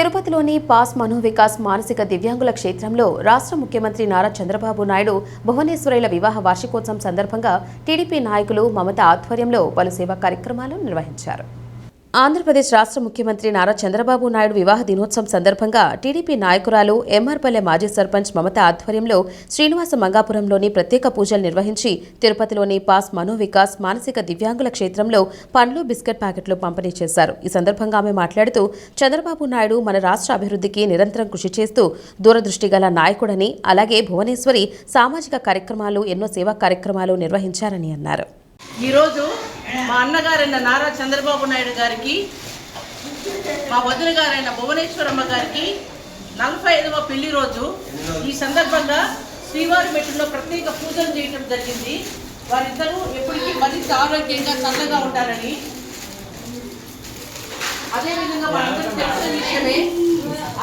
తిరుపతిలోని పాస్ మనోవికాస్ మానసిక దివ్యాంగుల క్షేత్రంలో రాష్ట్ర ముఖ్యమంత్రి నారా చంద్రబాబు నాయుడు భువనేశ్వరుల వివాహ వార్షికోత్సవం సందర్భంగా టీడీపీ నాయకులు మమత ఆధ్వర్యంలో పలు సేవా కార్యక్రమాలు నిర్వహించారు. ఆంధ్రప్రదేశ్ రాష్ట్ర ముఖ్యమంత్రి నారా చంద్రబాబు నాయుడు వివాహ దినోత్సవం సందర్భంగా టీడీపీ నాయకురాలు ఎంఆర్పల్లె మాజీ సర్పంచ్ మమత ఆధ్వర్యంలో శ్రీనివాస మంగాపురంలోని ప్రత్యేక పూజలు నిర్వహించి తిరుపతిలోని పాస్ మనోవికాస్ మానసిక దివ్యాంగుల క్షేత్రంలో పండ్లు బిస్కెట్ ప్యాకెట్లు పంపిణీ చేశారు. ఈ సందర్భంగా ఆమె మాట్లాడుతూ చంద్రబాబు నాయుడు మన రాష్ట్ర అభివృద్ధికి నిరంతరం కృషి చేస్తూ దూరదృష్టి గల నాయకుడని అలాగే భువనేశ్వరి సామాజిక కార్యక్రమాలు ఎన్నో సేవా కార్యక్రమాలు నిర్వహించారని అన్నారు. ఈరోజు మా అన్నగారైన నారా చంద్రబాబు నాయుడు గారికి మా వదిన గారైన భువనేశ్వరమ్మ గారికి నలభై ఐదవ పెళ్ళి రోజు. ఈ సందర్భంగా శ్రీవారి మెట్టులో ప్రత్యేక పూజలు చేయటం జరిగింది. వారిద్దరూ ఎప్పటికీ మరింత ఆరోగ్యంగా చల్లగా ఉంటారని అదేవిధంగా మనందరికీ తెలిసిన విషయమే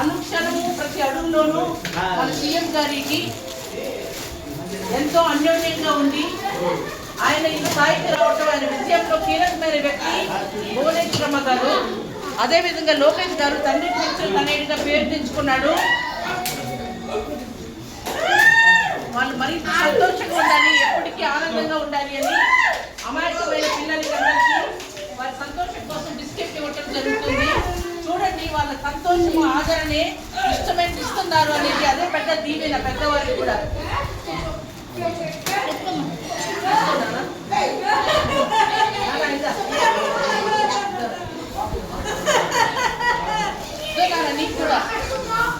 అనుక్షణము ప్రతి అడుగులోనూ మన సీఎం గారికి ఎంతో అన్యోన్యంగా ఉండి ఆయన ఈ స్థాయికి కీలకమైన వ్యక్తి భువనేశ్వరమ్మ గారు అదేవిధంగా లోకేష్ గారు తండ్రి నుంచి తనయుడిగా పేరు తెచ్చుకున్నాడు. వాళ్ళు మరింత సంతోషంగా ఉండాలి ఎప్పటికీ ఆనందంగా ఉండాలి అని అమాయకమైన పిల్లలకి అందరికీ వారి సంతోషం కోసం బిస్కెట్ ఇవ్వటం జరుగుతుంది. చూడండి వాళ్ళ సంతోషము ఆదరణే ఇష్టమైన ఇస్తున్నారు అనేది అదే పెద్ద దీవెన పెద్దవారికి కూడా. మీకు కూడా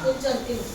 కొంచెం తిను